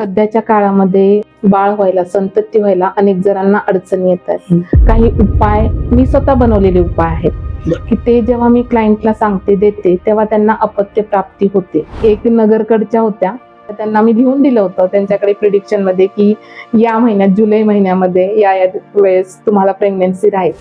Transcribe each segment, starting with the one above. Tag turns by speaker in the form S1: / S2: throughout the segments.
S1: सध्याच्या काळामध्ये बाळ व्हायला संतती व्हायला अनेक जणांना अडचणी येतात काही उपाय मी स्वतः बनवलेले उपाय आहेत. की ते जेव्हा मी क्लायंटला सांगते देते तेव्हा त्यांना अपत्य प्राप्ती होते. एक नगरकडच्या होत्या. त्यांना मी लिहून दिलं होतं त्यांच्याकडे प्रिडिक्शनमध्ये की या महिन्यात जुलै महिन्यामध्ये या या वेळेस तुम्हाला प्रेग्नेन्सी राहील.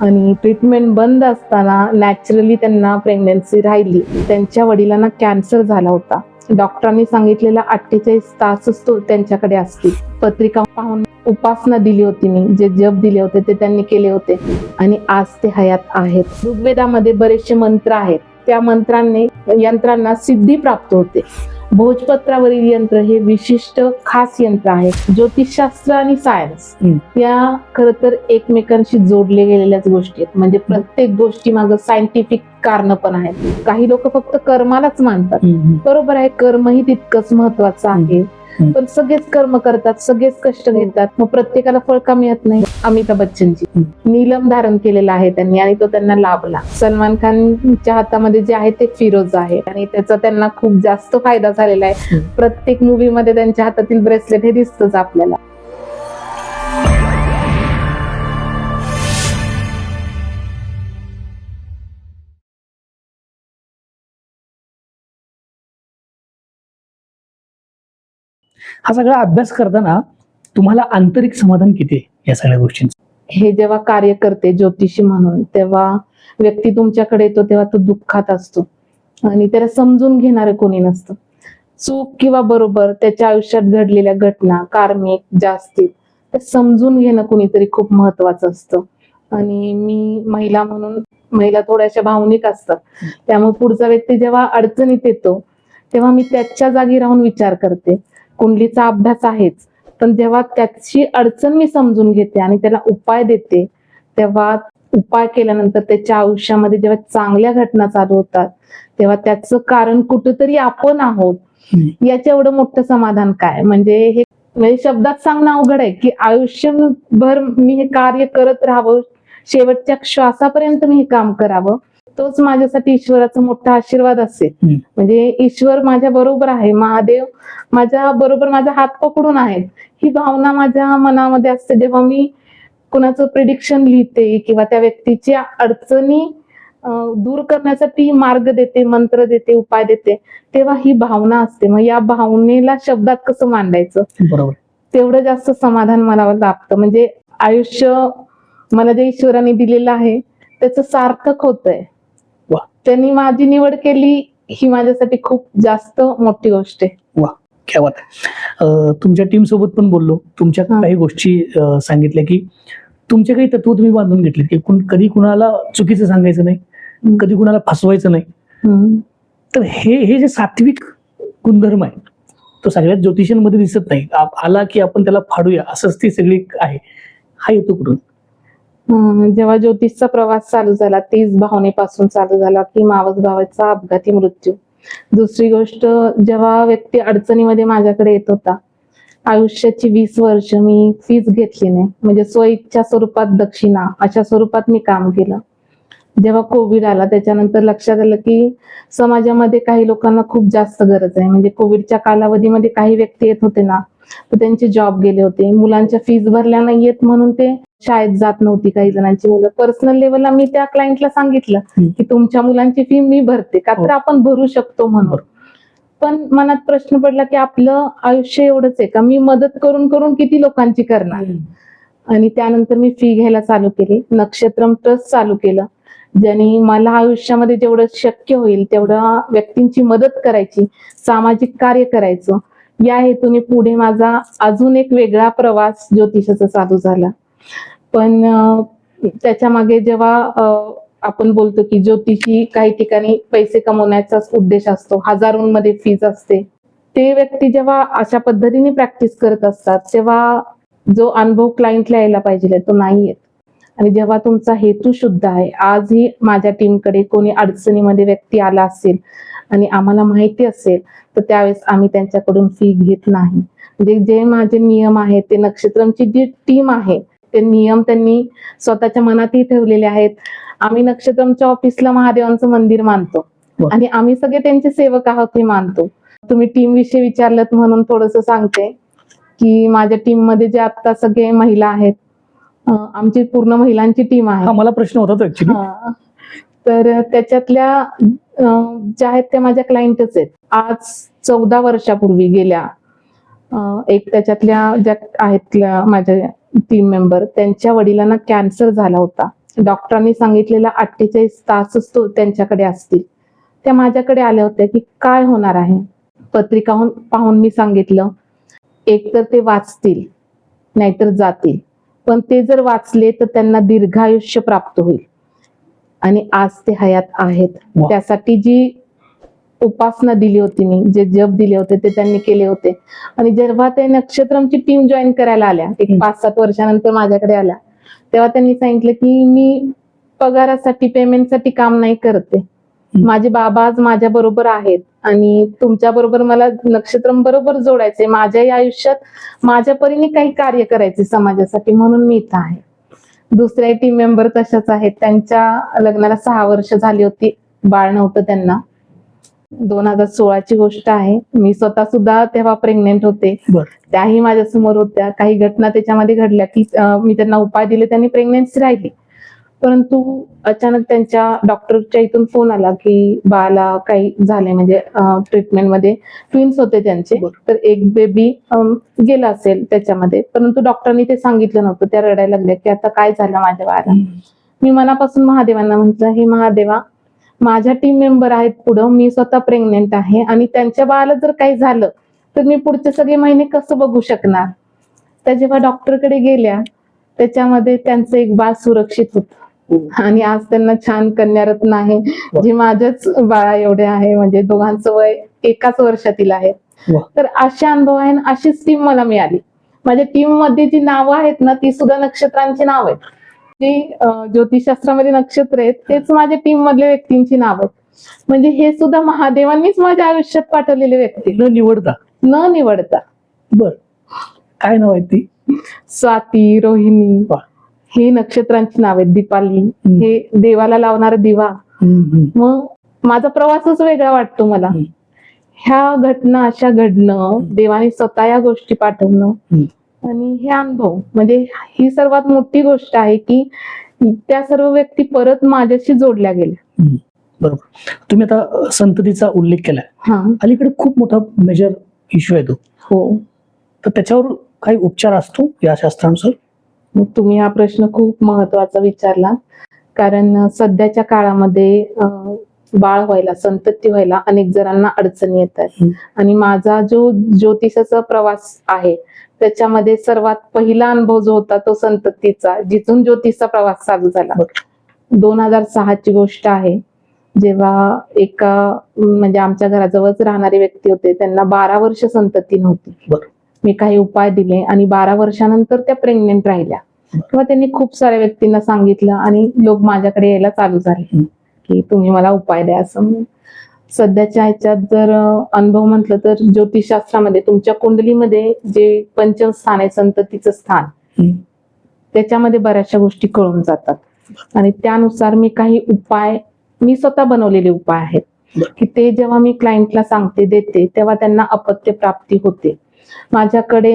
S1: आणि ट्रीटमेंट बंद असताना नॅचरली त्यांना प्रेग्नेन्सी राहिली. त्यांच्या वडिलांना कॅन्सर झाला होता. डॉक्टरांनी सांगितलेला अठ्ठेचाळीस तासच तो त्यांच्याकडे असतील. पत्रिका पाहून उपासना दिली होती मी जे जप दिले होते ते त्यांनी केले होते. आणि आज ते हयात आहेत. ऋग्वेदामध्ये बरेचसे मंत्र आहेत. त्या मंत्रांनी यंत्रांना सिद्धी प्राप्त होते. भोजपत्रावरील यंत्र हे विशिष्ट खास यंत्र आहे ज्योतिषशास्त्र आणि सायन्स. या खर तर एकमेकांशी जोडले गेलेल्याच गोष्टी आहेत. म्हणजे प्रत्येक गोष्टी माग सायंटिफिक कारण पण आहेत. काही लोक फक्त कर्मालाच मानतात. बरोबर आहे कर्म ही तितकंच महत्वाचं आहे. पण सगळेच कर्म करतात सगळेच कष्ट घेतात. मग प्रत्येकाला फळ का मिळत नाही? अमिताभ बच्चनजी नीलम धारण केलेला आहे त्यांनी आणि तो त्यांना लाभला. सलमान खानच्या हातामध्ये जे आहे ते फिरोज आहे आणि त्याचा त्यांना खूप जास्त फायदा झालेला आहे. प्रत्येक मूवी मध्ये त्यांच्या हातातील ब्रेसलेट हे दिसतच आपल्याला.
S2: हा सगळा अभ्यास करताना तुम्हाला आंतरिक समाधान किती आहे या सगळ्या गोष्टींचं?
S1: हे जेव्हा कार्य करते ज्योतिषी म्हणून तेव्हा व्यक्ती तुमच्याकडे येतो तेव्हा तो दुःखात असतो. आणि त्याला समजून घेणारे कोणी नसतं. चूक किंवा बरोबर त्याच्या आयुष्यात घडलेल्या घटना कार्मिक जास्तीत ते समजून घेणं कुणीतरी खूप महत्वाचं असतं. आणि मी महिला म्हणून महिला थोड्याशा भावनिक असतात. त्यामुळे पुढचा व्यक्ती जेव्हा अडचणीत येतो तेव्हा मी त्याच्या जागी राहून विचार करते. कुंडलीचा अभ्यास आहेच. पण जेव्हा त्याची अडचण मी समजून घेते आणि त्याला उपाय देते तेव्हा उपाय केल्यानंतर त्याच्या आयुष्यामध्ये जेव्हा चांगल्या घटना चालू होतात तेव्हा त्याचं कारण कुठंतरी आपण आहोत. याचं एवढं मोठं समाधान काय? म्हणजे हे म्हणजे शब्दात सांगणं अवघड आहे की आयुष्यभर मी हे कार्य करत राहावं शेवटच्या श्वासापर्यंत मी हे काम करावं. तोच माझ्यासाठी ईश्वराचा मोठा आशीर्वाद असेल. म्हणजे ईश्वर माझ्या बरोबर आहे महादेव माझ्या बरोबर माझा हात पकडून आहेत. ही भावना माझ्या मनामध्ये असते. जेव्हा मी कुणाचं प्रिडिक्शन लिहिते किंवा त्या व्यक्तीच्या अडचणी दूर करण्यासाठी मार्ग देते मंत्र देते उपाय देते तेव्हा ही भावना असते. मग या भावनेला शब्दात कसं मांडायचं?
S2: बरोबर.
S1: तेवढं जास्त समाधान मला लाभतं. म्हणजे आयुष्य मला जे ईश्वराने दिलेलं आहे त्याचं सार्थक होतंय.
S2: वा.
S1: त्यांनी माझी निवड केली ही माझ्यासाठी खूप जास्त मोठी गोष्ट आहे.
S2: क्या बात आहे. अं, तुमच्या टीम सोबत पण बोललो. तुमच्या. काही गोष्टी सांगितल्या की तुमचे काही तत्व तुम्ही बांधून घेतले की कधी कुणाला चुकीचं सांगायचं नाही. कधी कुणाला फसवायचं नाही. तर हे हे जे सात्विक गुणधर्म आहे तो सगळ्यात ज्योतिषांमध्ये दिसत नाही. आला की आपण त्याला फाडूया असंच ती सगळी आहे. हा येतो कुठून?
S1: जेव्हा ज्योतिषचा प्रवास चालू झाला तीच भावनेपासून चालू झाला की मावस भावाचा अपघाती मृत्यू. दुसरी गोष्ट जेव्हा व्यक्ती अडचणीमध्ये माझ्याकडे येत होता आयुष्याची वीस वर्ष मी फीज घेतली नाही. म्हणजे स्वइच्छा स्वरूपात दक्षिणा अशा स्वरूपात मी काम केलं. जेव्हा कोविड आला त्याच्यानंतर लक्षात आलं की समाजामध्ये काही लोकांना खूप जास्त गरज आहे. म्हणजे कोविडच्या कालावधीमध्ये काही व्यक्ती येत होते ना तर त्यांचे जॉब गेले होते. मुलांच्या फीस भरल्या नाही येत म्हणून ते शाळेत जात नव्हती काही जणांची मुलं. पर्सनल लेवलला मी त्या क्लायंटला सांगितलं. की तुमच्या मुलांची फी मी भरते का तर
S2: हो.
S1: आपण भरू शकतो म्हणून. पण मनात प्रश्न पडला की आपलं आयुष्य एवढंच आहे का? मी मदत करून करून किती लोकांची करणार? आणि त्यानंतर मी फी घ्यायला चालू केली. नक्षत्रम ट्रस्ट चालू केलं. ज्यांनी मला आयुष्यामध्ये जेवढं शक्य होईल तेवढं व्यक्तींची मदत करायची सामाजिक कार्य करायचं या हेतूने पुढे माझा अजून एक वेगळा प्रवास ज्योतिषाचा चालू झाला. पण त्याच्यामागे जेव्हा आपण बोलतो की ज्योतिषी काही ठिकाणी पैसे कमवण्याचाच उद्देश असतो हजारोंमध्ये फीज असते ते व्यक्ती जेव्हा अशा पद्धतीने प्रॅक्टिस करत असतात तेव्हा जो अनुभव क्लायंटला यायला पाहिजे तो नाही येत. आणि जेव्हा तुमचा हेतू शुद्ध आहे आजही माझ्या टीमकडे कोणी अडचणीमध्ये व्यक्ती आला असेल आणि आम्हाला माहिती असेल तर त्यावेळेस आम्ही त्यांच्याकडून फी घेत नाही. म्हणजे जे माझे नियम आहेत ते नक्षत्रमची जी टीम आहे ते नियम त्यांनी स्वतःच्या मनातही ठेवलेले आहेत. आम्ही नक्षत्रमच्या ऑफिसला महादेवांचं मंदिर मानतो. आणि आम्ही सगळे त्यांचे सेवक आहोत हे मानतो. तुम्ही टीम विषयी विचारलत म्हणून थोडस सांगते की माझ्या टीममध्ये जे आता सगळे महिला आहेत आमची पूर्ण महिलांची टीम आहे.
S2: मला प्रश्न होता तो.
S1: तर त्याच्यातल्या ज्या आहेत त्या माझ्या क्लायंटच आहेत. आज चौदा वर्षापूर्वी गेल्या एक त्याच्यातल्या ज्या आहेत माझ्या टीम मेंबर त्यांच्या वडिलांना कॅन्सर झाला होता. डॉक्टरांनी सांगितलेला अठ्ठेचाळीस तासच तो त्यांच्याकडे असतील. त्या माझ्याकडे आल्या होत्या की काय होणार आहे? पत्रिकाहून पाहून मी सांगितलं एक तर ते वाचतील नाहीतर जातील. पण ते जर वाचले तर त्यांना दीर्घायुष्य प्राप्त होईल आणि आज ते हयात आहेत. त्यासाठी जी उपासना दिली होती मी जे जप दिले होते ते त्यांनी केले होते आणि जेव्हा ते नक्षत्रमची टीम जॉईन करायला आल्या एक. पाच सात वर्षानंतर माझ्याकडे आल्या तेव्हा त्यांनी सांगितलं की मी पगारासाठी पेमेंटसाठी काम नाही करते. माझे बाबा आज माझ्या बरोबर आहेत आणि तुमच्या बरोबर मला नक्षत्रम बरोबर जोडायचे माझ्याही आयुष्यात माझ्या परीने काही कार्य करायचे समाजासाठी म्हणून मी इथं आहे. दुसऱ्या टीम मेंबर तशाच आहेत. त्यांच्या लग्नाला सहा वर्ष झाली होती. बाळ नव्हतं त्यांना. दोन हजार सोळाची गोष्ट आहे. मी स्वतः सुद्धा तेव्हा प्रेग्नेंट होते. त्याही माझ्यासमोर होत्या. काही घटना त्याच्यामध्ये घडल्या की मी त्यांना उपाय दिले त्यांनी प्रेग्नेन्सी राहिली. परंतु अचानक त्यांच्या डॉक्टरच्या इथून फोन आला की बाळाला काही झाले म्हणजे ट्रीटमेंटमध्ये ट्विन्स होते त्यांचे. तर एक बेबी गेला असेल त्याच्यामध्ये. परंतु डॉक्टरांनी ते सांगितलं नव्हतं. त्या रडायला लागल्या की आता काय झालं माझ्या बाळाला? मी मनापासून महादेवांना म्हटलं हे महादेवा माझ्या टीम मेंबर आहेत पुढं. मी स्वतः प्रेग्नेंट आहे आणि त्यांच्या बाळाला जर काही झालं तर मी पुढचे सगळे महिने कसं बघू शकणार? त्या जेव्हा डॉक्टरकडे गेल्या त्याच्यामध्ये त्यांचं एक बाळ सुरक्षित होतं. आणि आज त्यांना छान कन्यारत्न आहे जे माझ्याच बाळा एवढे आहे म्हणजे दोघांचं वय एकाच वर्षातील आहे. तर असे अनुभव आहे अशीच टीम मला मिळाली. माझ्या टीममध्ये जी नावं आहेत ना ती सुद्धा नक्षत्रांची नाव आहेत. जी ज्योतिषशास्त्रामध्ये नक्षत्र आहेत तेच माझ्या टीम मधल्या व्यक्तींची नाव आहेत. म्हणजे हे सुद्धा महादेवांनीच माझ्या आयुष्यात पाठवलेले व्यक्ती.
S2: न निवडता?
S1: न निवडता.
S2: बर. काय नाव आहे ती?
S1: स्वाती रोहिणी.
S2: वा.
S1: हे नक्षत्रांची नाव आहेत. दीपाली. हे देवाला लावणारा दिवा. मग माझा प्रवासच वेगळा वाटतो मला. ह्या घटना अशा घडणं देवाने स्वतः या गोष्टी पाठवणं. आणि हे अनुभव. म्हणजे ही सर्वात मोठी गोष्ट आहे की त्या सर्व व्यक्ती परत माझ्याशी जोडल्या गेल्या.
S2: बरोबर. तुम्ही आता संततीचा उल्लेख केलाय.
S1: हा.
S2: अलीकडे खूप मोठा मेजर इश्यू आहे तो.
S1: हो.
S2: तर त्याच्यावर काही उपचार असतो या शास्त्रानुसार?
S1: मग तुम्ही हा प्रश्न खूप महत्त्वाचा विचारला. कारण सध्याच्या काळामध्ये बाळ व्हायला संतती व्हायला अनेक जणांना अडचणी येतात
S2: हम्म.
S1: आणि माझा जो ज्योतिषाचा प्रवास आहे त्याच्यामध्ये सर्वात पहिला अनुभव जो होता तो संततीचा जिथून ज्योतिषचा प्रवास चालू झाला. दोन हजार सहाची गोष्ट आहे. जेव्हा एका म्हणजे आमच्या घराजवळच राहणारे व्यक्ती होते त्यांना बारा वर्ष संतती नव्हती. मी काही उपाय दिले आणि बारा वर्षानंतर त्या प्रेग्नेंट राहिल्या तेव्हा त्यांनी खूप साऱ्या व्यक्तींना सांगितलं आणि लोक माझ्याकडे यायला चालू झाले. की तुम्ही मला उपाय द्या असं म्हणून सध्याच्या ह्याच्यात जर अनुभव म्हटलं तर ज्योतिषशास्त्रामध्ये तुमच्या कुंडलीमध्ये जे पंचम स्थान आहे संततीचं स्थान. त्याच्यामध्ये बऱ्याचशा गोष्टी कळून जातात आणि त्यानुसार मी काही उपाय मी स्वतः बनवलेले उपाय आहेत. की ते जेव्हा मी क्लायंटला सांगते देते तेव्हा त्यांना अपत्य प्राप्ती होते माझ्याकडे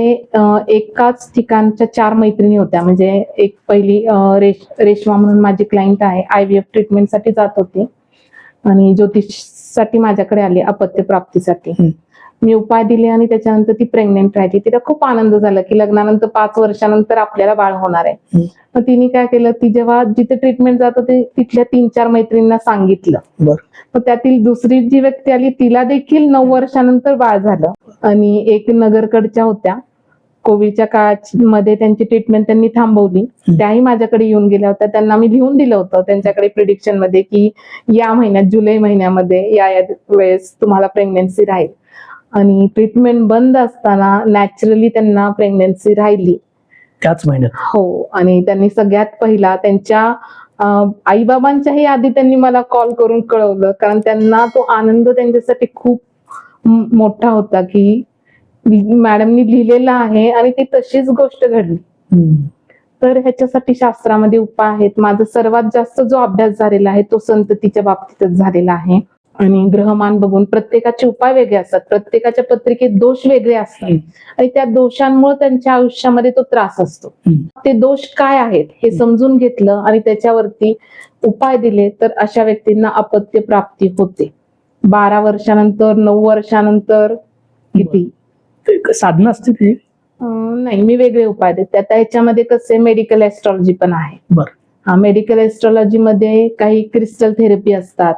S1: एकाच ठिकाणच्या चार मैत्रिणी होत्या. म्हणजे एक पहिली रेश रेशमा म्हणून माझी क्लायंट आहे. आय व्ही एफ ट्रीटमेंटसाठी जात होती. आणि ज्योतिषसाठी माझ्याकडे आली अपत्य प्राप्तीसाठी. मी उपाय दिले आणि त्याच्यानंतर ती प्रेग्नेंट राहिली. तिला खूप आनंद झाला की लग्नानंतर पाच वर्षानंतर आपल्याला बाळ होणार आहे. मग तिने काय केलं ती जेव्हा जिथे ट्रीटमेंट जात होते तिथल्या तीन चार मैत्रिणींना सांगितलं. मग त्यातील दुसरी जी व्यक्ती आली तिला देखील नऊ वर्षानंतर बाळ झालं. आणि एक नगरकडच्या होत्या. कोविडच्या काळामध्ये त्यांची ट्रीटमेंट त्यांनी थांबवली. त्याही माझ्याकडे येऊन गेल्या होत्या. त्यांना मी लिहून दिलं होतं त्यांच्याकडे प्रिडिक्शनमध्ये की या महिन्यात जुलै महिन्यामध्ये या या वेळेस तुम्हाला प्रेग्नेन्सी राहील. आणि ट्रीटमेंट बंद असताना नॅचरली त्यांना प्रेग्नेन्सी राहिली.
S2: त्याच महिन्यात.
S1: हो आणि त्यांनी सगळ्यात पहिला त्यांच्या आई बाबांच्याही आधी त्यांनी मला कॉल करून कळवलं. कारण त्यांना तो आनंद त्यांच्यासाठी खूप मोठा होता की मॅडमनी लिहिलेला आहे आणि ती तशीच गोष्ट घडली. तर ह्याच्यासाठी शास्त्रामध्ये उपाय आहेत. माझा सर्वात जास्त जो अभ्यास झालेला आहे तो संततीच्या बाबतीतच झालेला आहे. आणि ग्रहमान बघून प्रत्येकाचे उपाय वेगळे असतात. प्रत्येकाच्या पत्रिकेत दोष वेगळे असतात. आणि त्या दोषांमुळे त्यांच्या आयुष्यामध्ये तो त्रास असतो. ते दोष काय आहेत हे समजून घेतलं आणि त्याच्यावरती उपाय दिले तर अशा व्यक्तींना अपत्य प्राप्ती होते. बारा वर्षानंतर नऊ वर्षानंतर किती?
S2: साधनं असते ती
S1: नाही मी वेगळे उपाय देते. आता ह्याच्यामध्ये कसे मेडिकल एस्ट्रॉलॉजी पण आहे.
S2: बर.
S1: मेडिकल एस्ट्रॉलॉजी मध्ये काही क्रिस्टल थेरपी असतात.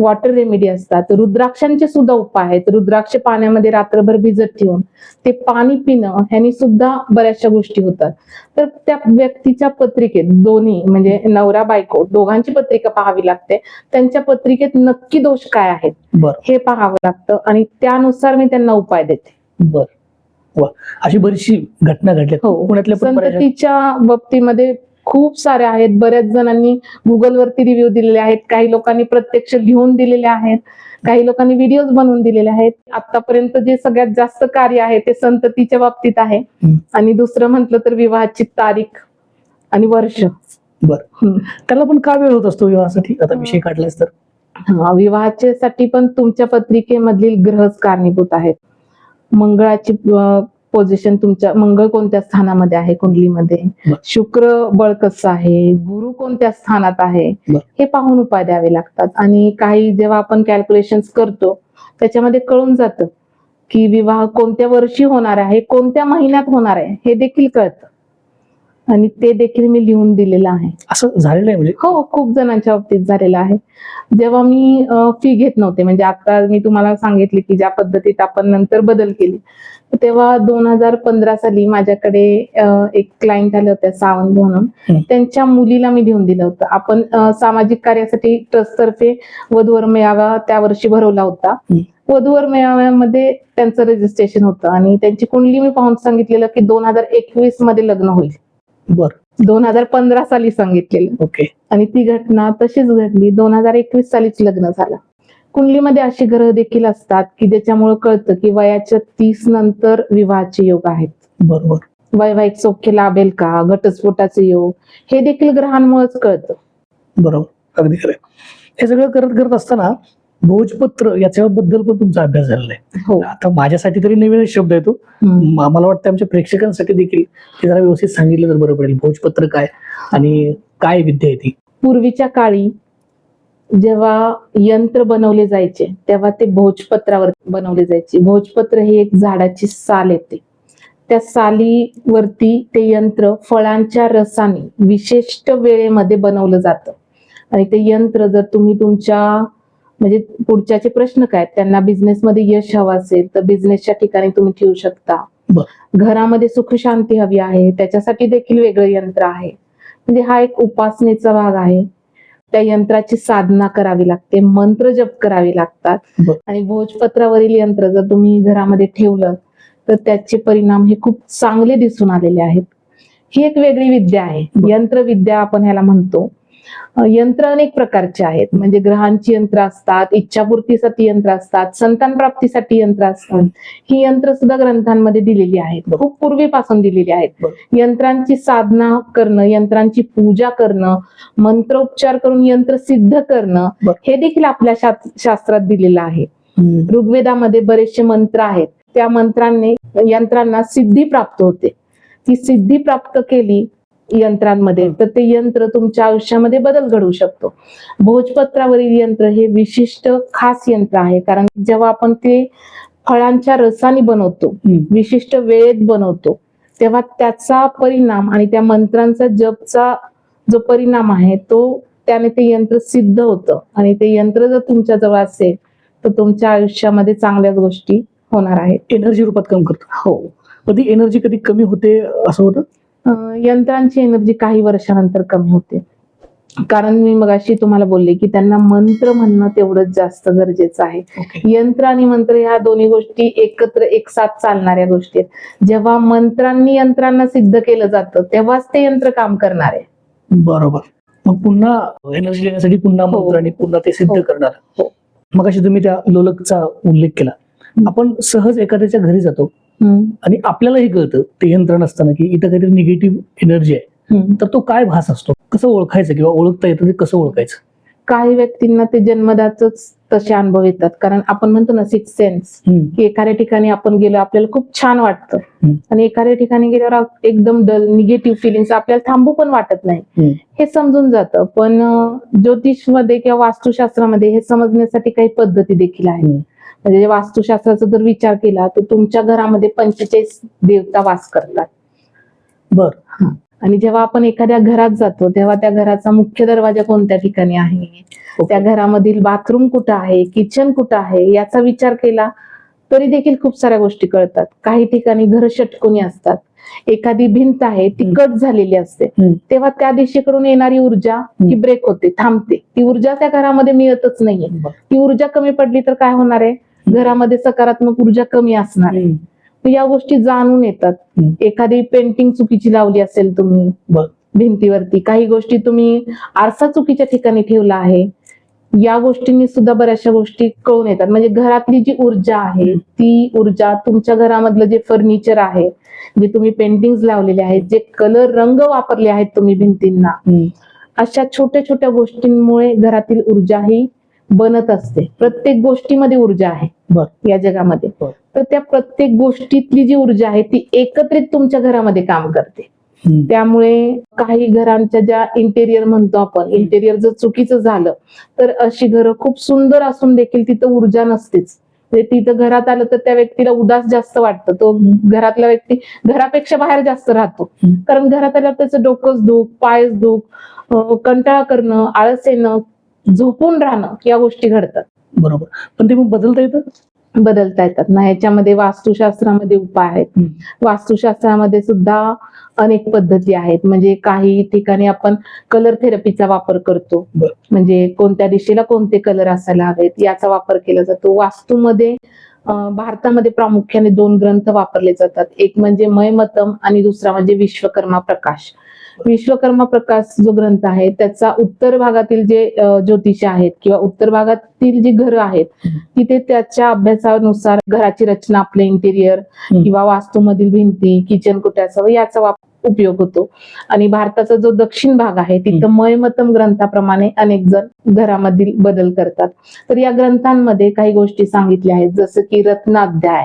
S1: वॉटर रेमेडी असतात. रुद्राक्षांचे सुद्धा उपाय आहेत. रुद्राक्ष पाण्यामध्ये रात्रभर भिजत ठेवून ते पाणी पिणं ह्यानी सुद्धा बऱ्याचशा गोष्टी होतात. तर त्या व्यक्तीच्या पत्रिकेत दोन्ही म्हणजे नवरा बायको दोघांची पत्रिका पाहावी लागते. त्यांच्या पत्रिकेत नक्की दोष काय आहेत
S2: बर.
S1: हे पाहावं लागतं आणि त्यानुसार मी त्यांना उपाय देते.
S2: बर. अशी बरीचशी घटना घडल्या.
S1: हो.
S2: पुण्यातल्या
S1: संततीच्या बाबतीमध्ये खूप सारे आहेत. बऱ्याच जणांनी गुगलवरती रिव्ह्यू दिलेले आहेत. काही लोकांनी प्रत्यक्ष लिहून दिलेले आहेत. काही लोकांनी व्हिडिओज बनवून दिलेले आहेत. आतापर्यंत जे सगळ्यात जास्त कार्य आहे ते संततीच्या बाबतीत आहे. आणि दुसरं म्हटलं तर विवाहाची तारीख आणि वर्ष.
S2: बर. त्याला पण का वेळ होत असतो विवाहासाठी? आता विषय काढलास तर.
S1: विवाहाच्या साठी पण तुमच्या पत्रिकेमधील ग्रहच कारणीभूत आहेत. मंगळाची पोझिशन तुमच्या मंगळ कोणत्या स्थानामध्ये आहे कुंडलीमध्ये. शुक्र बळ कसं आहे? गुरु कोणत्या स्थानात आहे. हे पाहून उपाय द्यावे लागतात. आणि काही जेव्हा आपण कॅल्क्युलेशन करतो त्याच्यामध्ये कळून जातं की विवाह कोणत्या वर्षी होणार आहे कोणत्या महिन्यात होणार आहे हे देखील कळतं. आणि ते देखील मी लिहून दिलेलं आहे.
S2: असं झालेलं आहे म्हणजे?
S1: हो खूप जणांच्या बाबतीत झालेलं आहे. जेव्हा मी फी घेत नव्हते म्हणजे आता मी तुम्हाला सांगितले की ज्या पद्धतीत आपण नंतर बदल केली. तेव्हा दोन हजार पंधरा साली माझ्याकडे एक क्लायंट आले होते सावंत म्हणून. त्यांच्या मुलीला मी देऊन दिलं होतं. आपण सामाजिक कार्यासाठी ट्रस्ट तर्फे वधूवर मेळावा त्या वर्षी भरवला होता. वधूवर मेळाव्यामध्ये त्यांचं रजिस्ट्रेशन होतं आणि त्यांची कुंडली मी पाहून सांगितलेलं की दोन हजार एकवीसमध्ये लग्न होईल.
S2: बर.
S1: दोन हजार पंधरा साली सांगितलेलं.
S2: ओके.
S1: आणि ती घटना तशीच घडली. दोन हजार एकवीस सालीच लग्न झालं. कुंडलीमध्ये अशी ग्रह देखील असतात की ज्याच्यामुळे कळतं की वयाच्या तीस नंतर विवाहाचे योग आहेत.
S2: बरोबर.
S1: वैवाहिक सौख्य लाभेल का? घटस्फोटाचे योग? हे देखील ग्रहांमुळेच कळतं.
S2: बरोबर. अगदी खरं हे सगळं करत करत असताना भोजपत्र याच्याबद्दल पण तुमचा अभ्यास झालेला आहे.
S1: हो.
S2: आता माझ्यासाठी तरी नवीन शब्द आहे तो
S1: हम्म.
S2: म- मला वाटतं आमच्या प्रेक्षकांसाठी देखील ते जरा व्यवस्थित सांगितलं तर बरं पडेल. भोजपत्र काय आणि काय विद्या आहे ती?
S1: पूर्वीच्या काळी जेव्हा यंत्र बनवले जायचे तेव्हा ते भोजपत्रावर बनवले जायचे. भोजपत्र ही एक झाडाची साल येते. त्या सालीवरती ते यंत्र फळांच्या रसाने विशिष्ट वेळेमध्ये बनवलं जातं. आणि ते यंत्र जर तुम्ही तुमच्या म्हणजे पुढच्याचे प्रश्न काय? त्यांना बिझनेसमध्ये यश हवं असेल तर बिझनेसच्या ठिकाणी तुम्ही ठेवू शकता. घरामध्ये सुख शांती हवी आहे त्याच्यासाठी देखील वेगळं यंत्र आहे. म्हणजे हा एक उपासनेचा भाग आहे. त्या यंत्राची साधना करावी लागते मंत्र जप करावे लागतात. आणि भोजपत्रावरील यंत्र जर तुम्ही घरामध्ये ठेवलं तर त्याचे परिणाम हे खूप चांगले दिसून आलेले आहेत ही एक वेगळी विद्या आहे. यंत्रविद्या आपण ह्याला म्हणतो यंत्र अनेक प्रकारचे आहेत. म्हणजे ग्रहांची यंत्र असतात इच्छापूर्तीसाठी यंत्र असतात संतान प्राप्तीसाठी यंत्र असतात. ही यंत्र सुद्धा ग्रंथांमध्ये दिलेली आहेत. खूप पूर्वीपासून दिलेली आहेत. यंत्रांची साधना करणं यंत्रांची पूजा करणं मंत्रोपचार करून यंत्र सिद्ध करणं. हे देखील आपल्या शास- शास्त्रात दिलेलं आहे. ऋग्वेदामध्ये बरेचसे मंत्र आहेत. त्या मंत्रांनी यंत्रांना सिद्धी प्राप्त होते. ती सिद्धी प्राप्त केली यंत्रांमध्ये. तर ते यंत्र तुमच्या आयुष्यामध्ये बदल घडवू शकतो. भोजपत्रावरील यंत्र हे विशिष्ट खास यंत्र आहे कारण जेव्हा आपण ते फळांच्या रसाने बनवतो विशिष्ट वेळेत बनवतो तेव्हा त्याचा परिणाम आणि त्या मंत्रांचा जपचा जो परिणाम आहे तो त्याने ते यंत्र सिद्ध होतं. आणि ते यंत्र जर तुमच्या जवळ असेल तर तुमच्या आयुष्यामध्ये चांगल्याच गोष्टी होणार आहेत.
S2: एनर्जी रूपात काम करतो.
S1: हो.
S2: ती एनर्जी कधी कमी होते असं होतं?
S1: यंत्रांची एनर्जी काही वर्षानंतर कमी होते. कारण मी मगाशी तुम्हाला बोलले की त्यांना मंत्र म्हणणं तेवढंच जास्त गरजेचं आहे.
S2: ओके
S1: यंत्र आणि मंत्र ह्या दोन्ही गोष्टी एकत्र एक साथ चालणाऱ्या गोष्टी आहेत. जेव्हा मंत्रांनी यंत्रांना सिद्ध केलं जातं तेव्हाच ते यंत्र काम करणार आहे.
S2: बरोबर. मग पुन्हा एनर्जी देण्यासाठी पुन्हा
S1: हो.
S2: मंत्र आणि पुन्हा ते सिद्ध
S1: हो.
S2: करणार.
S1: हो.
S2: मग अशी तुम्ही त्या लोलकचा उल्लेख केला. आपण सहज एखाद्याच्या घरी जातो. आणि आपल्यालाही कळतं ते यंत्र नसताना की इथं काहीतरी निगेटिव्ह एनर्जी आहे. तर तो काय भास असतो कसं ओळखायचं किंवा ओळखता येतं ते कसं ओळखायचं
S1: काही व्यक्तींना ते जन्मदाच तसे अनुभव येतात कारण आपण म्हणतो ना सिक्स सेन्स. की एखाद्या ठिकाणी आपण गेलो आपल्याला खूप छान वाटतं. आणि एखाद्या ठिकाणी गेल्यावर एकदम डल निगेटिव्ह फिलिंग्स आपल्याला थांबू पण वाटत नाही. हे समजून जातं पण ज्योतिषमध्ये किंवा वास्तुशास्त्रामध्ये हे समजण्यासाठी काही पद्धती देखील आहेत
S2: हम्म.
S1: म्हणजे वास्तुशास्त्राचा जर विचार केला तर तुमच्या घरामध्ये पंचेचाळीस देवता वास करतात.
S2: बर.
S1: आणि जेव्हा आपण एखाद्या घरात जातो तेव्हा त्या घराचा मुख्य दरवाजा कोणत्या ठिकाणी आहे? त्या घरामधील बाथरूम कुठं आहे? किचन कुठं आहे? याचा विचार केला तरी देखील खूप साऱ्या गोष्टी कळतात. काही ठिकाणी घर षटकोनी असतात. एखादी भिंत आहे ती. कट झालेली असते. तेव्हा त्या दिशेकडून येणारी ऊर्जा ही ब्रेक होते थांबते. ती ऊर्जा त्या घरामध्ये मिळतच नाहीये. ती ऊर्जा कमी पडली तर काय होणार आहे? घरामध्ये सकारात्मक ऊर्जा कमी असणार आहे या गोष्टी जाणून येतात. एखादी पेंटिंग चुकीची लावली असेल तुम्ही. भिंतीवरती काही गोष्टी तुम्ही आरसा चुकीच्या ठिकाणी ठेवला आहे या गोष्टींनी सुद्धा बऱ्याचशा गोष्टी कळून येतात म्हणजे घरातली जी ऊर्जा आहे. ती ऊर्जा तुमच्या घरामधलं जे फर्निचर आहे जे तुम्ही पेंटिंग लावलेले आहेत जे कलर रंग वापरले आहेत तुम्ही भिंतींना. अशा छोट्या छोट्या गोष्टींमुळे घरातील ऊर्जा ही बनत असते प्रत्येक गोष्टीमध्ये ऊर्जा आहे. या जगामध्ये. तर त्या प्रत्येक गोष्टीतली जी ऊर्जा आहे ती एकत्रित तुमच्या घरामध्ये काम करते. त्यामुळे काही घरांच्या ज्या इंटेरियर म्हणतो आपण इंटेरियर जर चुकीचं झालं तर अशी घरं खूप सुंदर असून देखील तिथं ऊर्जा नसतेच. म्हणजे तिथं घरात आलं तर त्या व्यक्तीला उदास जास्त वाटतं. तो घरातला व्यक्ती घरापेक्षा बाहेर जास्त राहतो. कारण घरात आल्यावर त्याचं डोकंच दुख पायच दुख कंटाळा करणं आळस येणं झोपून राहणं या गोष्टी घडतात.
S2: बरोबर. पण ते मग बदलता येतं?
S1: बदलता येतात. ना ह्याच्यामध्ये वास्तुशास्त्रामध्ये उपाय आहेत. वास्तुशास्त्रामध्ये सुद्धा अनेक पद्धती आहेत. म्हणजे काही ठिकाणी आपण कलर थेरपीचा वापर करतो. म्हणजे कोणत्या दिशेला कोणते कलर असायला हवेत याचा वापर केला जातो. वास्तूमध्ये भारतामध्ये प्रामुख्याने दोन ग्रंथ वापरले जातात. एक म्हणजे मयमतम आणि दुसरा म्हणजे विश्वकर्मा प्रकाश. विश्वकर्मा प्रकाश जो ग्रंथ आहे त्याचा उत्तर भागातील जे ज्योतिष आहेत किंवा उत्तर भागातील जी घरं आहेत. तिथे त्याच्या अभ्यासानुसार घराची रचना आपलं इंटेरियर. किंवा वास्तूमधील भिंती किचन कुठे असावं याचा वाप- उपयोग होतो आणि भारताचा जो दक्षिण भाग आहे तिथं मयमतम ग्रंथाप्रमाणे अनेक जण घरामधील बदल करतात तर या ग्रंथांमध्ये काही गोष्टी सांगितल्या आहेत जसं की रत्नाध्याय.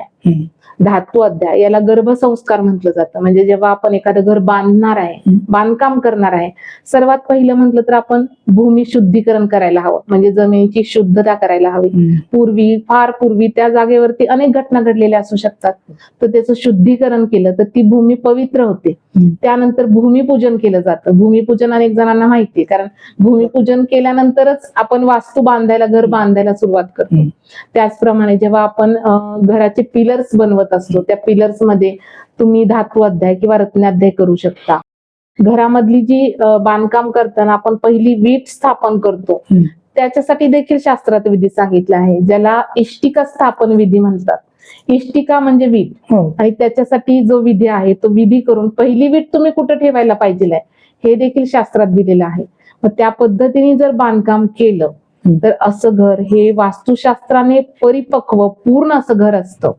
S1: धातू अध्याय याला गर्भसंस्कार म्हटलं जातं. म्हणजे जेव्हा आपण एखादं घर बांधणार आहे. बांधकाम करणार आहे सर्वात पहिलं म्हटलं तर आपण भूमी शुद्धीकरण करायला हवं. म्हणजे जमिनीची शुद्धता करायला हवी. पूर्वी फार पूर्वी त्या जागेवरती अनेक घटना घडलेल्या असू शकतात. तर त्याचं शुद्धीकरण केलं तर ती भूमी पवित्र होते. त्यानंतर भूमिपूजन केलं जातं. भूमिपूजन अनेक जणांना माहिती आहे कारण भूमिपूजन केल्यानंतरच आपण वास्तू बांधायला घर बांधायला सुरुवात करतो. त्याचप्रमाणे जेव्हा आपण घराचे पिलर्स बनवत असतो त्या पिलर्समध्ये तुम्ही धातू अध्याय किंवा रत्नाध्याय करू शकता घरामधली जी बांधकाम करताना आपण पहिली वीट स्थापन करतो. त्याच्यासाठी देखील शास्त्रात विधी सांगितला आहे ज्याला इष्टिका स्थापन विधी म्हणतात इष्टिका म्हणजे वीट
S2: हो.
S1: आणि त्याच्यासाठी जो विधी आहे तो विधी करून पहिली वीट तुम्ही कुठं ठेवायला पाहिजे हे देखील शास्त्रात दिलेलं आहे मग त्या पद्धतीने जर बांधकाम केलं. तर असं घर हे वास्तुशास्त्राने परिपक्व पूर्ण असं घर असतं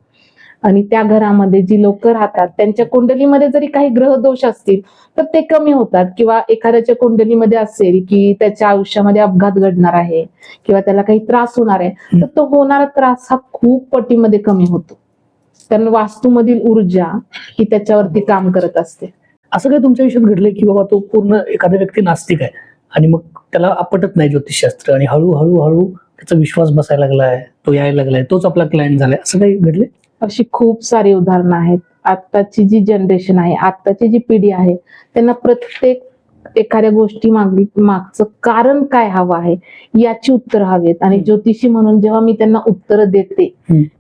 S1: आणि त्या घरामध्ये जी लोक राहतात त्यांच्या कुंडलीमध्ये जरी काही ग्रह दोष असतील तर ते कमी होतात. किंवा एखाद्याच्या कुंडलीमध्ये असेल की त्याच्या आयुष्यामध्ये अपघात घडणार आहे किंवा त्याला काही त्रास होणार आहे तर तो होणारा त्रास हा खूप पटीमध्ये कमी होतो. कारण वास्तूमधील ऊर्जा ही त्याच्यावरती काम करत असते.
S2: असं काय तुमच्या आयुष्यात घडलंय की बाबा तो पूर्ण एखादा व्यक्ती नास्तिक आहे आणि मग त्याला आपटत नाही ज्योतिषशास्त्र आणि हळूहळू हळू त्याचा विश्वास बसायला लागलाय तो यायला लागलाय तोच आपला क्लायंट झालाय असं काही घडलंय?
S1: अशी खूप सारी उदाहरणं आहेत. आत्ताची जी जनरेशन आहे आत्ताची जी पिढी आहे त्यांना प्रत्येक एखाद्या गोष्टी मागली मागचं कारण काय हवं आहे याची उत्तर हवेत आणि. ज्योतिषी म्हणून जेव्हा मी त्यांना उत्तर देते.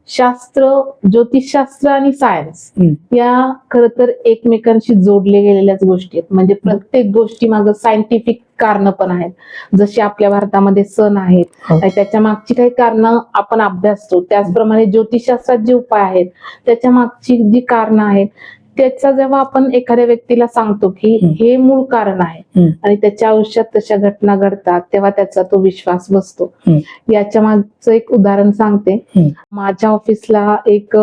S1: शास्त्र ज्योतिषशास्त्र आणि सायन्स. या खर तर एकमेकांशी जोडले गेलेल्याच गोष्टी आहेत म्हणजे प्रत्येक गोष्टी मागं सायंटिफिक कारण पण आहेत जशी आपल्या भारतामध्ये सण आहेत
S2: हो.
S1: त्याच्या मागची काही कारण आपण अभ्यासतो त्याचप्रमाणे ज्योतिषशास्त्रात जे उपाय आहेत त्याच्या मागची जी कारण आहेत त्याचा जेव्हा आपण एखाद्या व्यक्तीला सांगतो की. हे मूळ कारण आहे. आणि त्याच्या आयुष्यात तशा घटना घडतात तेव्हा त्याचा तो विश्वास बसतो. याच्या मागचं एक उदाहरण सांगते. माझ्या ऑफिसला एक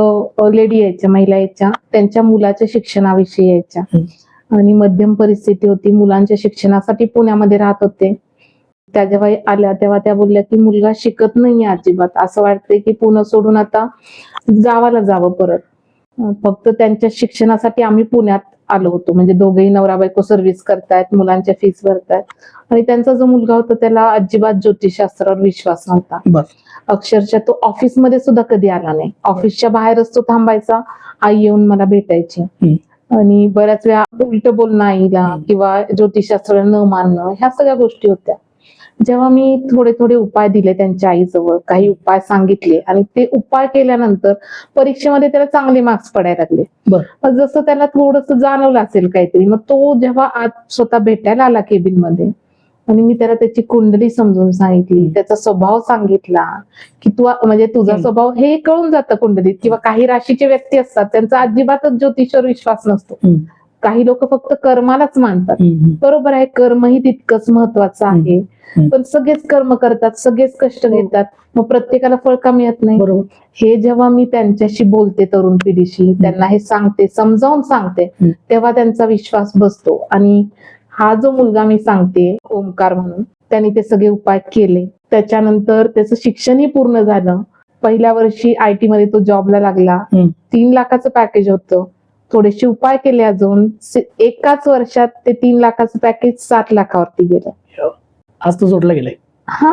S1: लेडी यायच्या महिला यायच्या त्यांच्या मुलाच्या शिक्षणाविषयी यायच्या आणि मध्यम परिस्थिती होती मुलांच्या शिक्षणासाठी पुण्यामध्ये राहत होते त्या जेव्हा आल्या तेव्हा त्या बोलल्या की मुलगा शिकत नाहीये अजिबात असं वाटतंय की पुणे सोडून आता गावाला जावं परत फक्त त्यांच्या शिक्षणासाठी आम्ही पुण्यात आलो होतो. म्हणजे दोघेही नवरा बायको सर्व्हिस करतायत मुलांच्या फीस भरतायत. आणि त्यांचा जो मुलगा होता त्याला अजिबात ज्योतिषशास्त्रावर विश्वास नव्हता. अक्षरशः तो ऑफिसमध्ये सुद्धा कधी आला नाही. ऑफिसच्या बाहेरच तो थांबायचा आई येऊन मला भेटायची. आणि बऱ्याच वेळा उलट बोलणं आईला. किंवा ज्योतिषशास्त्र न मानणं ह्या सगळ्या गोष्टी होत्या. जेव्हा मी थोडे थोडे उपाय दिले त्यांच्या आईजवळ काही उपाय सांगितले आणि ते उपाय केल्यानंतर परीक्षेमध्ये त्याला चांगले मार्क्स पडायला लागले जसं त्याला थोडस जाणवलं असेल काहीतरी मग तो जेव्हा आज स्वतः भेटायला आला केबिनमध्ये आणि मी त्याला त्याची कुंडली समजून सांगितली. त्याचा स्वभाव सांगितला की तू म्हणजे तुझा. स्वभाव हे कळून जातं कुंडलीत किंवा काही राशीचे व्यक्ती असतात त्यांचा अजिबातच ज्योतिषावर विश्वास नसतो. काही लोक फक्त कर्मालाच मानतात. बरोबर आहे कर्मही तितकंच महत्वाचं आहे. पण सगळेच कर्म करतात सगळेच कष्ट
S2: हो.
S1: घेतात. मग प्रत्येकाला फळ का मिळत नाही?
S2: बरोबर.
S1: हे जेव्हा मी त्यांच्याशी बोलते तरुण पिढीशी त्यांना हे सांगते समजावून सांगते. तेव्हा त्यांचा विश्वास बसतो. आणि हा जो मुलगा मी सांगते ओमकार म्हणून त्यांनी ते सगळे उपाय केले. त्याच्यानंतर त्याचं शिक्षणही पूर्ण झालं. पहिल्या वर्षी आय टी मध्ये तो जॉबला लागला. तीन लाखाचं पॅकेज होतं. थोडेसे उपाय केले अजून. एकाच वर्षात ते तीन लाखाचं पॅकेज सात लाखावरती गेलं.
S2: आज तो जोडला गेलाय.
S1: हा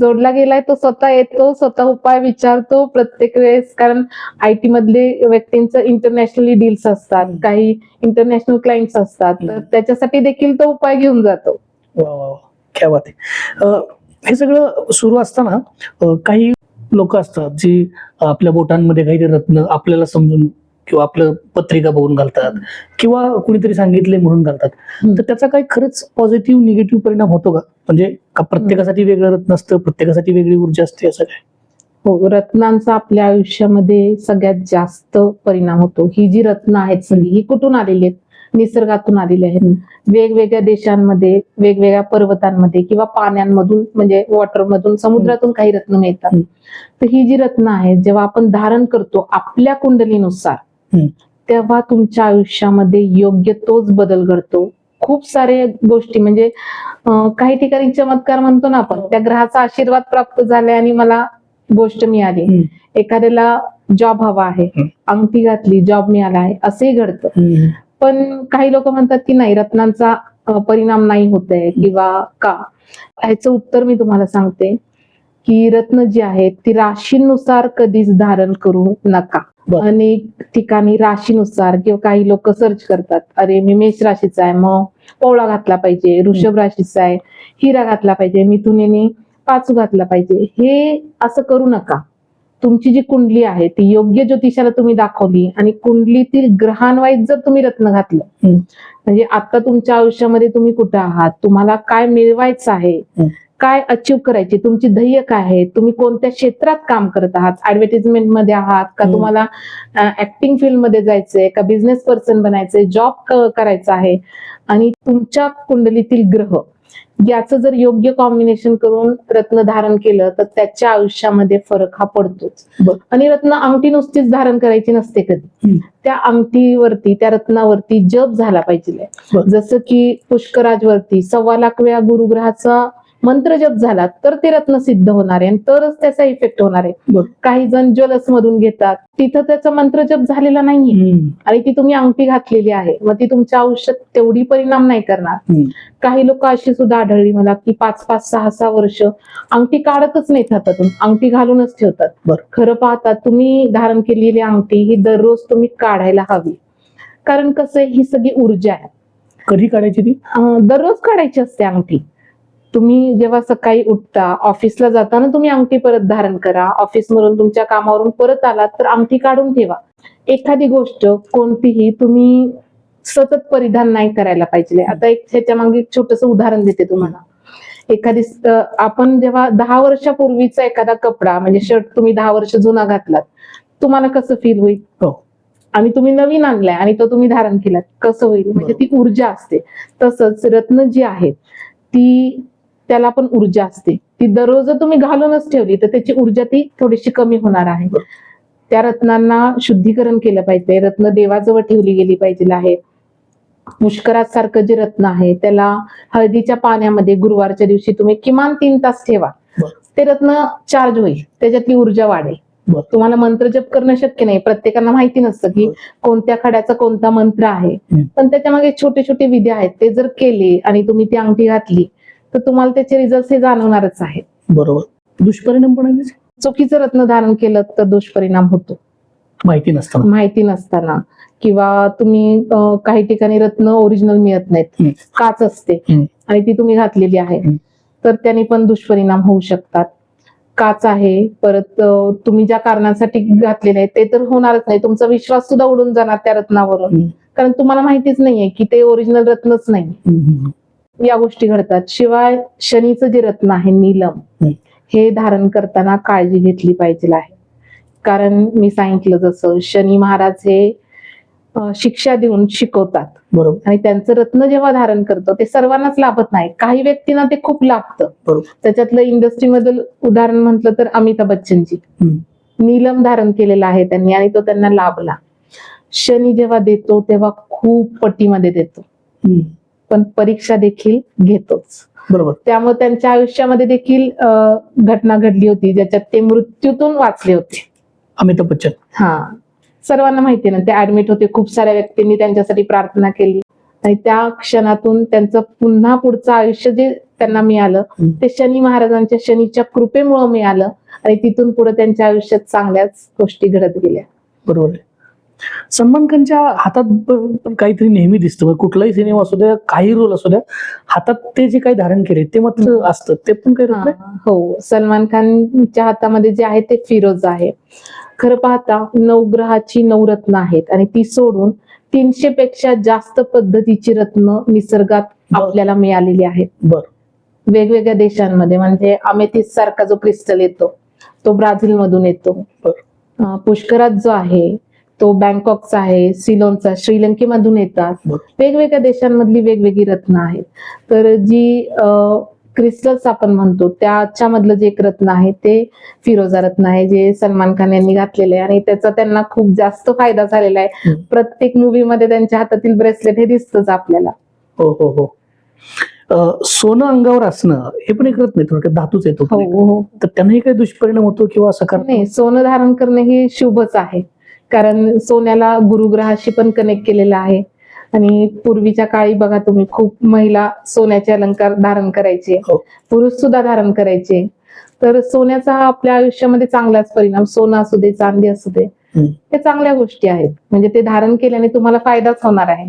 S1: जोडला गेलाय तो स्वतः येतो स्वतः उपाय विचारतो प्रत्येक वेळेस. कारण आय टी मधले व्यक्तींचं इंटरनॅशनली डील्स असतात. काही इंटरनॅशनल क्लायंट्स असतात. तर. त्याच्यासाठी देखील तो उपाय घेऊन जातो.
S2: हे सगळं सुरू असताना काही लोक असतात जी आपल्या बोटांमध्ये काहीतरी रत्न आपल्याला समजून किंवा आपलं पत्रिका बघून घालतात किंवा कुणीतरी सांगितले म्हणून घालतात. तर त्याचा काही खरंच पॉझिटिव्ह निगेटिव्ह परिणाम होतो का? म्हणजे का प्रत्येकासाठी वेगळं रत्न असतं प्रत्येकासाठी वेगळी ऊर्जा असते असं काय?
S1: हो रत्नांचा आपल्या आयुष्यामध्ये सगळ्यात जास्त परिणाम होतो. ही जी रत्न आहेत सगळी ही कुठून आलेली आहेत? निसर्गातून आलेली आहेत. वेगवेगळ्या देशांमध्ये वेगवेगळ्या पर्वतांमध्ये किंवा पाण्यांमधून म्हणजे वॉटर मधून समुद्रातून काही रत्न मिळतात. तर ही जी रत्न आहेत जेव्हा आपण धारण करतो आपल्या कुंडलीनुसार. तेव्हा तुमच्या आयुष्यामध्ये योग्य तोच बदल घडतो खूप सारे गोष्टी म्हणजे काही ठिकाणी चमत्कार म्हणतो ना आपण. त्या ग्रहाचा आशीर्वाद प्राप्त झालाय आणि मला गोष्ट मिळाली. एखाद्याला जॉब हवा आहे. अंगठी घातली जॉब मिळाला आहे असंही घडतं. पण काही लोक म्हणतात की नाही रत्नांचा परिणाम नाही होत आहे किंवा का ह्याचं उत्तर मी तुम्हाला सांगते की रत्न जी आहेत ती राशीनुसार कधीच धारण करू नका. अनेक ठिकाणी राशीनुसार किंवा काही लोक सर्च करतात अरे मी मेष राशीचा आहे मग पोवळा घातला पाहिजे वृषभ राशीचा आहे हिरा घातला पाहिजे मिथुनेने पाचू घातला पाहिजे हे असं करू नका तुमची जी कुंडली आहे ती योग्य ज्योतिषाला तुम्ही दाखवली आणि कुंडलीतील ग्रहांवाईज जर तुम्ही रत्न घातलं. म्हणजे आता तुमच्या आयुष्यामध्ये तुम्ही कुठे आहात तुम्हाला काय मिळवायचं आहे. काय अचीव करायची तुमची ध्येय काय आहे तुम्ही कोणत्या क्षेत्रात काम करत आहात ऍडव्हर्टिजमेंटमध्ये आहात का. तुम्हाला ऍक्टिंग फील्डमध्ये जायचंय का बिझनेस पर्सन बनायचंय जॉब करायचा आहे आणि तुमच्या कुंडलीतील ग्रह याचं जर योग्य कॉम्बिनेशन करून रत्न धारण केलं तर त्याच्या आयुष्यामध्ये फरक हा पडतोच. आणि रत्न अंगठी नुसतीच धारण करायची नसते कधी. त्या अंगठीवरती त्या रत्नावरती जप झाला पाहिजे. जसं की पुष्कराजवरती सव्वा लाख वेळा गुरुग्रहाचा मंत्र जप झाला तर ते रत्न सिद्ध होणार आहे आणि तरच त्याचा इफेक्ट होणार आहे. काही जण ज्वेलर्स मधून घेतात. तिथं त्याचा मंत्र जप झालेला नाहीये. आणि ती तुम्ही अंगठी घातलेली आहे. मग ती तुमच्या आयुष्यात तेवढी परिणाम नाही करणार. काही लोक अशी सुद्धा आढळली मला की पाच पाच सहा सहा वर्ष अंगठी काढतच नाहीत हातातून. अंगठी घालूनच ठेवतात.
S2: बरं.
S1: खरं पाहता तुम्ही धारण केलेली अंगठी ही दररोज तुम्ही काढायला हवी. कारण कसं ही सगळी ऊर्जा आहे.
S2: कधी काढायची ती?
S1: दररोज काढायची असते अंगठी. तुम्ही जेव्हा सकाळी उठता ऑफिसला जाताना तुम्ही अंगठी परत धारण करा. ऑफिसमधून तुमच्या कामावरून परत आलात तर अंगठी काढून ठेवा. एखादी गोष्ट कोणतीही तुम्ही सतत परिधान नाही करायला पाहिजे. आता एक ह्याच्या मागे एक छोटस उदाहरण देते तुम्हाला. एखादी आपण जेव्हा दहा वर्षापूर्वीचा एखादा कपडा म्हणजे शर्ट तुम्ही दहा वर्ष जुना घातलात तुम्हाला कसं फील होईल?
S2: हो.
S1: आणि तुम्ही नवीन आणलाय आणि तो तुम्ही धारण केलात कसं होईल? म्हणजे ती ऊर्जा असते. तसंच रत्न जी आहेत ती त्याला पण ऊर्जा असते ती दररोज तुम्ही घालूनच ठेवली तर त्याची ऊर्जा ती थोडीशी कमी होणार आहे. त्या रत्नांना शुद्धीकरण केलं पाहिजे रत्न देवाजवळ ठेवली गेली पाहिजे आहे पुष्करात सारखं जे रत्न आहे त्याला हळदीच्या पाण्यामध्ये गुरुवारच्या दिवशी तुम्ही किमान तीन तास ठेवा. ते रत्न चार्ज होईल त्याच्यातली ऊर्जा वाढेल. तुम्हाला मंत्र जप करणं शक्य नाही प्रत्येकाला माहिती नसतं की. कोणत्या खड्याचा कोणता मंत्र आहे. पण त्याच्यामागे छोटे छोटे विधी आहेत ते जर केले आणि तुम्ही ती अंगठी घातली तर तुम्हाला त्याचे रिझल्ट हे जाणवणारच आहेत
S2: बरोबर दुष्परिणाम पण आहे त्याचे?
S1: चुकीचं रत्न धारण केलं तर दुष्परिणाम होतो
S2: माहिती नसताना
S1: माहिती नसताना किंवा तुम्ही अं, काही ठिकाणी रत्न ओरिजिनल मिळत नाहीत. काच असते
S2: हम्म.
S1: आणि ती तुम्ही घातलेली आहे
S2: हम्म.
S1: तर त्याने पण दुष्परिणाम होऊ शकतात काच आहे परत अं, तुम्ही ज्या कारणासाठी घातलेले आहे ते तर होणारच नाही तुमचा विश्वास सुद्धा उडून जाणार त्या रत्नावरून
S2: हम्म.
S1: कारण तुम्हाला माहितीच नाहीये की ते ओरिजिनल रत्नच नाही
S2: हम्म, हम्म.
S1: या गोष्टी घडतात. शिवाय शनीचं जे रत्न आहे नीलम. हे धारण करताना काळजी घेतली पाहिजे आहे. कारण मी सांगितलं जसं शनी महाराज हे शिक्षा देऊन शिकवतात.
S2: बरोबर.
S1: आणि त्यांचं रत्न जेव्हा धारण करतो ते सर्वांनाच लाभत नाही. काही व्यक्तींना ते खूप लाभतं त्याच्यातलं इंडस्ट्रीमधलं उदाहरण म्हटलं तर अमिताभ बच्चनजी. नीलम धारण केलेला आहे त्यांनी आणि तो त्यांना लाभला. शनी जेव्हा देतो तेव्हा खूप पटीमध्ये देतो. पण परीक्षा देखील घेतोच.
S2: बरोबर.
S1: त्यामुळे त्यांच्या आयुष्यामध्ये देखील घटना घडली होती ज्याच्यात ते मृत्यूतून वाचले होते.
S2: अमिताभ बच्चन.
S1: हा. सर्वांना माहिती ना ते ऍडमिट होते. खूप साऱ्या व्यक्तींनी त्यांच्यासाठी प्रार्थना केली. आणि त्या क्षणातून त्यांचं पुन्हा पुढचं आयुष्य जे त्यांना मिळालं. ते शनी महाराजांच्या शनीच्या कृपेमुळे मिळालं. आणि तिथून पुढे त्यांच्या आयुष्यात चांगल्याच गोष्टी घडत गेल्या.
S2: बरोबर सलमान खानच्या हातात पण काहीतरी नेहमी दिसतं. कुठलाही सिनेमा असू द्या काही रोल असू द्या हातात ते जे काही धारण केले ते मात्र असतं. ते पण काही?
S1: हा, सलमान खानच्या हातामध्ये जे आहे ते फिरोज आहे. खरं पाहता नवग्रहाची नवरत्न आहेत आणि ती सोडून तीनशे पेक्षा जास्त पद्धतीची रत्न निसर्गात. आपल्याला मिळालेली आहेत.
S2: बर.
S1: वेगवेगळ्या देशांमध्ये म्हणजे अमेथिस सारखा जो क्रिस्टल येतो तो ब्राझील मधून येतो पुष्करात जो आहे तो बँकॉकचा आहे सिलोनचा श्रीलंकेमधून येतात. वेगवेगळ्या देशांमधली वेगवेगळी रत्न आहेत. तर जी क्रिस्टल्स आपण म्हणतो त्याच्यामधलं जे एक रत्न आहे ते फिरोजा रत्न आहे जे सलमान खान यांनी घातलेले आहे. आणि त्याचा त्यांना खूप जास्त फायदा झालेला आहे. प्रत्येक मूवी मध्ये त्यांच्या हातातील ब्रेसलेट हे दिसतच आपल्याला.
S2: हो हो हो. सोनं अंगावर असणं हे पण एक रत्न आहे. थोडक्यात धातूच येतो
S1: हो हो
S2: तर त्यांनाही काही दुष्परिणाम होतो किंवा सकारात्मक
S1: नाही सोनं धारण करणे हे शुभच आहे. कारण सोन्याला गुरुग्रहाशी पण कनेक्ट केलेलं आहे. आणि पूर्वीच्या काळी बघा तुम्ही खूप महिला सोन्याचे अलंकार धारण करायचे.
S2: हो.
S1: पुरुष सुद्धा धारण करायचे. तर सोन्याचा आपल्या आयुष्यामध्ये चांगलाच परिणाम सोनं असू दे चांदी असू दे. हे चांगल्या गोष्टी आहेत. म्हणजे ते धारण केल्याने तुम्हाला फायदाच होणार आहे.